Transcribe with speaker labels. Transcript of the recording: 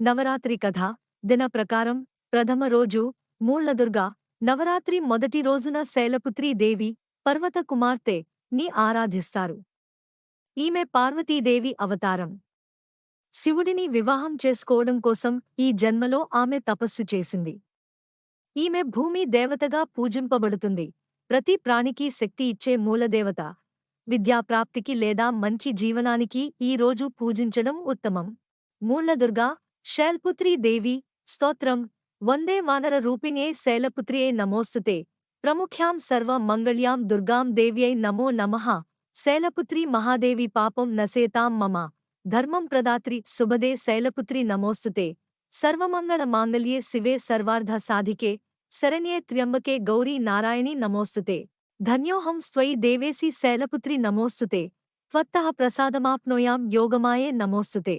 Speaker 1: నవరాత్రి కథ దిన ప్రకారం ప్రథమ రోజు మూళ్ళదుర్గ నవరాత్రి మొదటి రోజున శైలపుత్రీ దేవి పర్వత కుమార్తె ని ఆరాధిస్తారు. ఈమె పార్వతీదేవి అవతారం. శివుడిని వివాహం చేసుకోవడం కోసం ఈ జన్మలో ఆమె తపస్సు చేసింది. ఈమె భూమి దేవతగా పూజింపబడుతుంది. ప్రతి ప్రాణికి శక్తి ఇచ్చే మూలదేవత. విద్యాప్రాప్తికి లేదా మంచి జీవనానికి ఈ రోజు పూజించడం ఉత్తమం. మూళ్ళదుర్గా शैलपुत्री देवी स्तोत्रम वंदे वानर रूपिणे शैलपुत्रिये नमोस्तुते प्रमुख्यां सर्वमङ्गल्यां दुर्गां देव्ये नमो नमः शैलपुत्री महादेवी पापं नसेतां मम धर्मं प्रदात्री सुभदे शैलपुत्री नमोस्तुते सर्वमङ्गलमाङ्गल्ये शिवे सर्वार्धसाधिके शरण्ये त्र्यम्बके गौरी नारायणी नमोस्तुते धन्योऽहं स्वयि देवेसि शैलपुत्री नमोस्तुते त्वत्तः प्रसादमाप्नोयां योगमाये नमोस्तुते